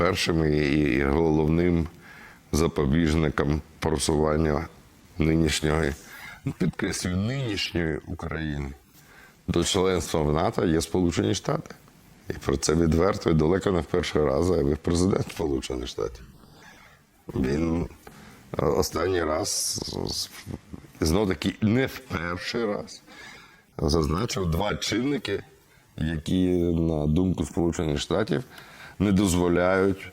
першим і, головним запобіжником просування нинішньої, підкреслюю, нинішньої України до членства в НАТО є Сполучені Штати. І про це відверто і далеко не в перший раз заявив президент Сполучених Штатів. Він останній раз, знов таки не в перший раз, зазначив два чинники, які, на думку Сполучених Штатів, не дозволяють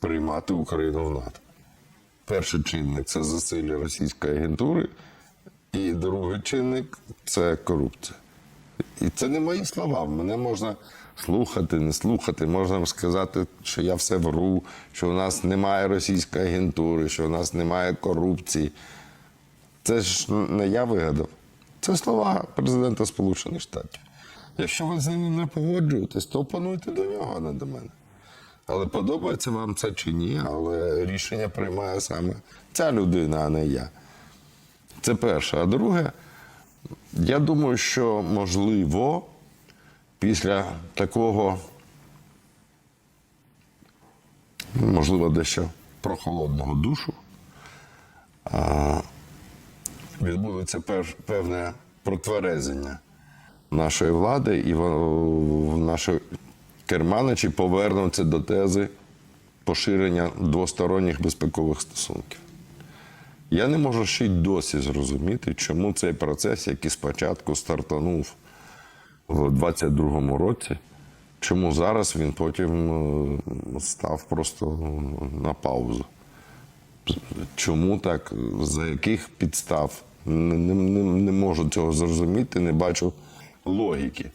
приймати Україну в НАТО. Перший чинник це засилля російської агентури, і другий чинник це корупція. І це не мої слова. Мене можна слухати, не слухати. Можна сказати, що я все вру, що у нас немає російської агентури, що у нас немає корупції. Це ж не я вигадав. Це слова президента Сполучених Штатів. Якщо ви з ними не погоджуєтесь, то опануйте до нього, а не до мене. Але подобається вам це чи ні, але рішення приймає саме ця людина, а не я. Це перше. А друге, я думаю, що можливо, після такого, ну, можливо, дещо прохолодного душу, відбудеться певне протверезення нашої влади, і наші керманичі повернуться до тези поширення двосторонніх безпекових стосунків. Я не можу ще й досі зрозуміти, чому цей процес, який спочатку стартанув в 22-му році, чому зараз він потім е, став просто на паузу. Чому так? За яких підстав? Не, не, не, не можу цього зрозуміти, не бачу логіки.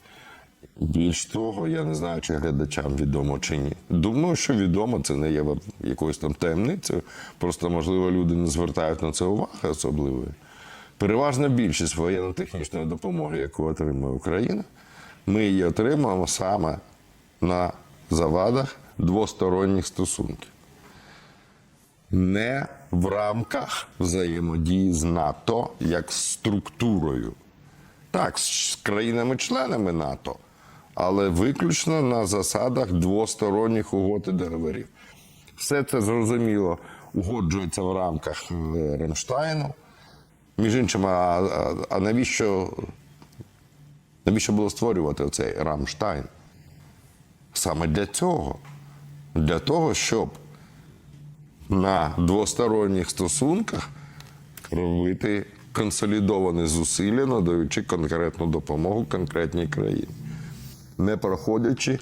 Більш того, я не знаю, чи глядачам відомо чи ні. Думаю, що відомо, це не є якоюсь там таємницею. Просто, можливо, люди не звертають на це уваги особливої. Переважна більшість воєнно-технічної допомоги, яку отримує Україна, ми її отримуємо саме на завадах двосторонніх стосунків. Не в рамках взаємодії з НАТО як структурою. Так, з країнами-членами НАТО, але виключно на засадах двосторонніх угод і договорів. Все це зрозуміло угоджується в рамках е, Рамштайну. Між іншим, а, а, навіщо, навіщо було створювати цей Рамштайн? Саме для цього. Для того, щоб на двосторонніх стосунках робити консолідовані зусилля, надаючи конкретну допомогу конкретній країні, не проходячи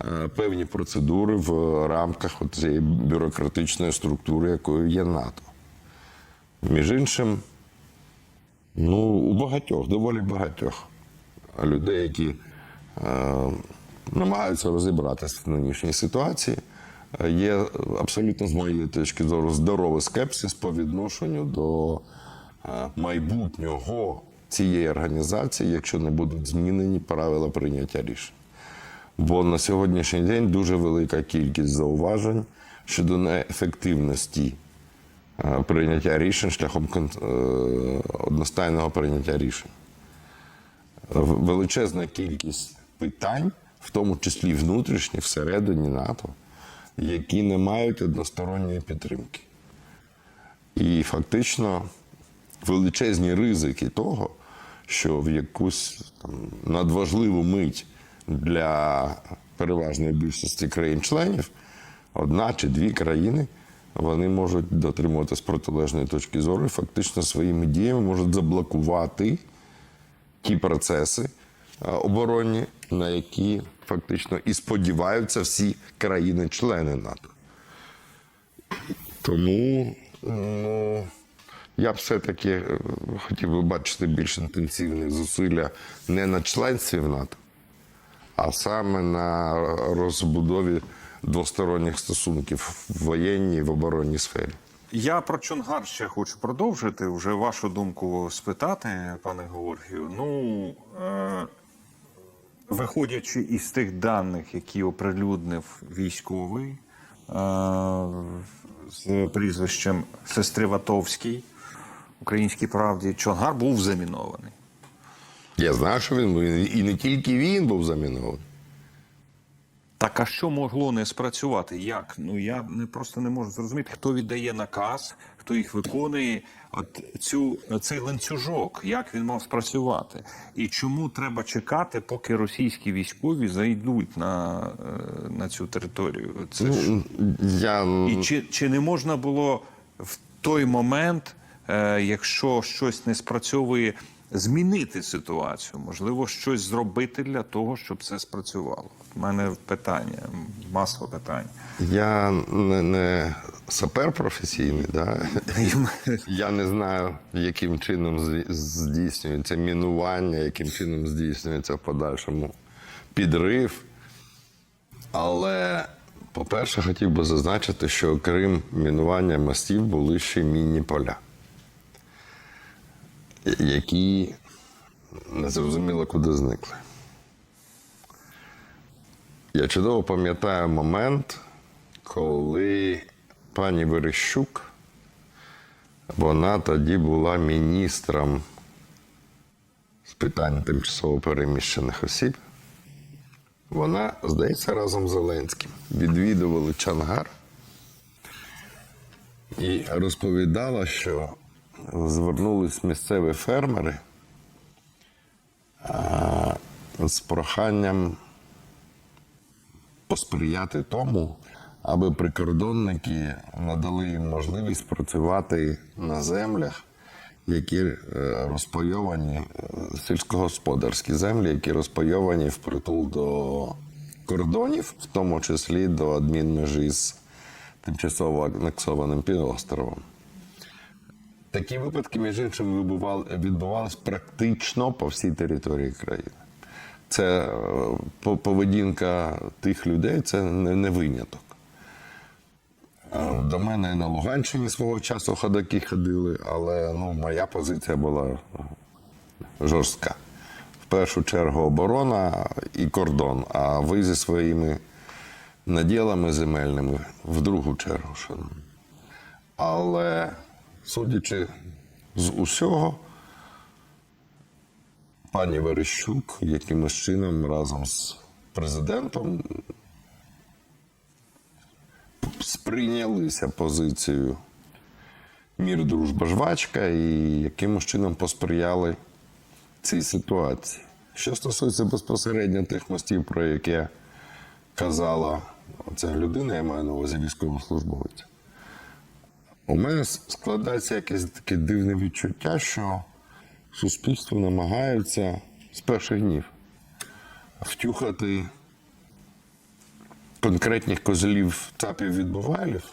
е, певні процедури в рамках цієї бюрократичної структури, якою є НАТО. Між іншим, ну, у багатьох, доволі багатьох людей, які е, намагаються розібратися в нинішній ситуації, е, є абсолютно з моєї точки зору здоровий скепсис по відношенню до майбутнього цієї організації, якщо не будуть змінені правила прийняття рішень. Бо на сьогоднішній день дуже велика кількість зауважень щодо неефективності е, прийняття рішень шляхом е, одностайного прийняття рішень. Величезна кількість питань, в тому числі внутрішніх, всередині НАТО, які не мають односторонньої підтримки. І фактично величезні ризики того, що в якусь там, надважливу мить для переважної більшості країн-членів одна чи дві країни вони можуть дотримуватись протилежної точки зору і фактично своїми діями можуть заблокувати ті процеси е, оборонні, на які фактично і сподіваються всі країни-члени НАТО. Тому ну, я все-таки е, хотів би бачити більш інтенсивні зусилля не на членстві в НАТО, а саме на розбудові двосторонніх стосунків в воєнній в оборонній сфері. Я про Чонгар ще хочу продовжити. Вже вашу думку спитати, пане Георгію. Ну, е, виходячи із тих даних, які оприлюднив військовий е, з прізвищем сестри Ватовський, Українській правді, Чонгар був замінований. Я знаю, що він був, і не тільки він був замінований. Так а що могло не спрацювати? Як? Ну я не просто не можу зрозуміти, хто віддає наказ, хто їх виконує. От цю цей ланцюжок, як він мав спрацювати, і чому треба чекати, поки російські військові зайдуть на, е, на цю територію? Це ж Я і чи, чи не можна було в той момент, якщо щось не спрацьовує, змінити ситуацію? Можливо, щось зробити для того, щоб це спрацювало? У мене питання, масло питань. Я не, не сапер професійний, да? я не знаю, яким чином здійснюється мінування, яким чином здійснюється в подальшому підрив. Але, по-перше, хотів би зазначити, що крім мінування мостів були ще мінні поля, які незрозуміло куди зникли. Я чудово пам'ятаю момент, коли пані Верещук, вона тоді була міністром з питань тимчасово переміщених осіб. Вона, здається, разом з Зеленським відвідували Чангар і розповідала, що звернулись місцеві фермери з проханням посприяти тому, аби прикордонники надали їм можливість працювати на землях, які е, розпайовані, е, сільськогосподарські землі, які розпайовані впритул до кордонів, в тому числі до адмінмежі з тимчасово анексованим півостровом. Такі випадки, між іншим, відбувались практично по всій території країни. Це е, поведінка тих людей це не, виняток. Е, До мене на Луганщині свого часу ходаки ходили, але ну, моя позиція була жорстка. В першу чергу оборона і кордон, а ви зі своїми наділами земельними в другу чергу. шановні. Але, судячи з усього, пані Верещук якимось чином разом з президентом сприйнялися позицією мір, дружба, жвачка і якимось чином посприяли цій ситуації. Що стосується безпосередньо тих мостів, про які казала ця людина, я маю на увазі військовослужбовця. У мене складається якесь таке дивне відчуття, що суспільство намагається з перших днів втюхати конкретних козелів цапів відбувайлів